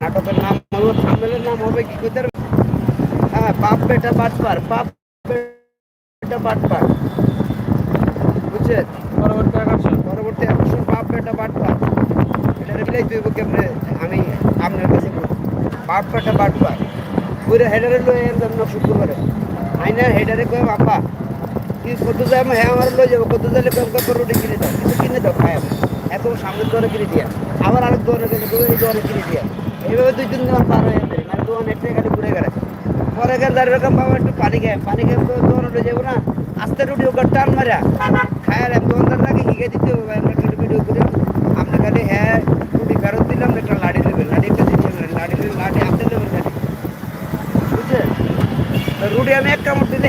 নাটকের নাম হলো থামেলের নাম হবে কি কইতে হ্যাঁ বাপ বেটা বাটপার বাপ বেটা বাটপার। বুঝছেন? পরবর্তী আকর্ষণ। পরবর্তী আকর্ষণ বাপ বেটা বাটপার। এটা রিপ্লাই দিব কেমনে আমি আপনার কাছে। বাপ বেটা বাটপার। পুরো হেডারে লয়ে এর জন্য শুক্রবারে আইনা হেডারে কয়ে কি কত আমি হ্যাঁ আমার লয়ে যাব, কত যাইলে রুটি কিনে দাও। কিছু কিনে দাও খাই এত সামনের দোকানে কিনে দিয়া। আবার আরেক দোকানে এই কিনে দিয়া। এইভাবে দুই তিন দিন পার হয়ে মানে দোকান একটা খালি ঘুরে গেলে পরে গেলে দাঁড়িয়ে একটু পানি খায় পানি খেয়ে তো দোকানে না। আস্তে রুটি ওকে টান মারা খায়ার দোকানদার নাকি শিখে দিতে ভিডিও করে। আপনি হ্যাঁ রুটি ফেরত দিলাম, একটা লাড়ি দেবেন লাড়িটা দিতে লাড়ি লাড়ি, আপনি দেবেন লাড়ি রুটি আমি এক কামড় দিলে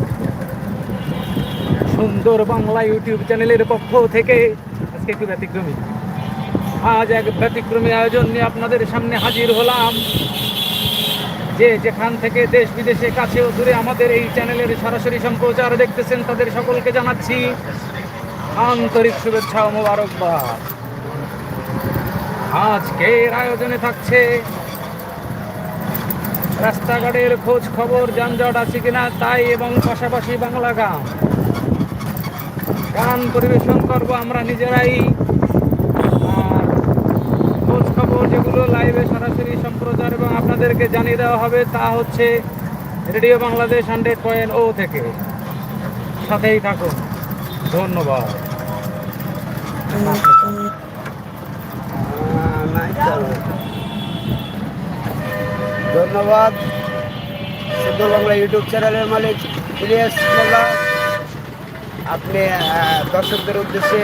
সুন্দর বাংলা ইউটিউব চ্যানেলের পক্ষ থেকে আজকে একটু ব্যতিক্রমী। আজ এক ব্যতিক্রমী আয়োজন নিয়ে আপনাদের সামনে হাজির হলাম। যে যেখান থেকে দেশ বিদেশে কাছেও দূরে আমাদের এই চ্যানেলের সরাসরি সম্প্রচার দেখতেছেন তাদের সকলকে জানাচ্ছি আন্তরিক শুভেচ্ছা ও মোবারকবাদ। আজকের আয়োজনে থাকছে রাস্তাঘাটের খোঁজ খবর, যানজট আছে কিনা তাই এবং পাশাপাশি বাংলা গান। গান পরিবেশন করব, আমরা নিজেরাই। আর খোঁজ খবর যেগুলো লাইভে সরাসরি সম্প্রচার এবং আপনাদেরকে জানিয়ে দেওয়া হবে, তা হচ্ছে radio Bangladesh hundred point o থেকে। সাথেই থাকুন। ধন্যবাদ। ধন্যবাদ। বাংলা ইউটিউব চ্যানেলের মালিক ইলিয়াস আপনি দর্শকদের উদ্দেশ্যে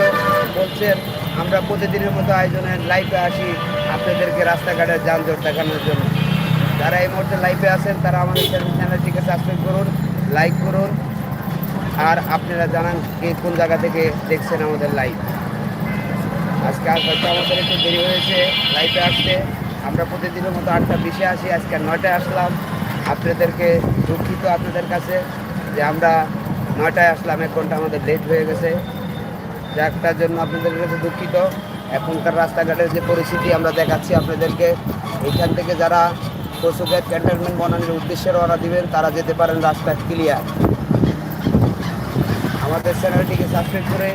বলছেন, আমরা প্রতিদিনের মতো আয়োজনের লাইভে আসি আপনাদেরকে রাস্তাঘাটের যানজট দেখানোর জন্য। যারা এই মুহূর্তে লাইভে আছেন, তারা আমাদের চ্যানেলটিকে সাবস্ক্রাইব করুন লাইক করুন, আর আপনারা জানান কে কোন জায়গা থেকে দেখছেন আমাদের লাইভ আজকে আর হয়তো আমাদের একটু দেরি হয়েছে লাইফে আসতে। আমরা প্রতিদিনের মতো আটটা বিশে আসি, আজকে নয়টায় আসলাম। আপনাদেরকে দুঃখিত আপনাদের কাছে যে আমরা নয়টায় আসলাম এক ঘণ্টা আমাদের লেট হয়ে গেছে। যাকটার জন্য আপনাদের কাছে দুঃখিত। এখনকার রাস্তাঘাটের যে পরিস্থিতি আমরা দেখাচ্ছি আপনাদেরকে। এখান থেকে যারা পশুগেট ক্যান্টনমেন্ট বানানোর উদ্দেশ্যে রওনা দিবেন তারা যেতে পারেন রাস্তা ক্লিয়ার আমাদের চ্যানেলটিকে সাবস্ক্রাইব করে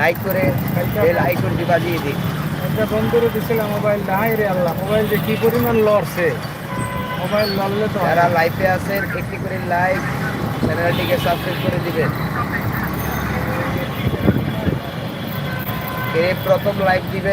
লাইক করে বেল আইকনটি বাজিয়ে দিন। একটা বন্ধুরে দিছিলাম মোবাইল নাই রে আল্লাহ মোবাইল যে কী পরিমাণ লড়ছে? মোবাইল লড়লে তো যারা লাইফে আছেন একটি করে লাইক চ্যানেলটিকে সাবস্ক্রাইব করে দিবেন। কে প্রথম লাইভ দিবেন।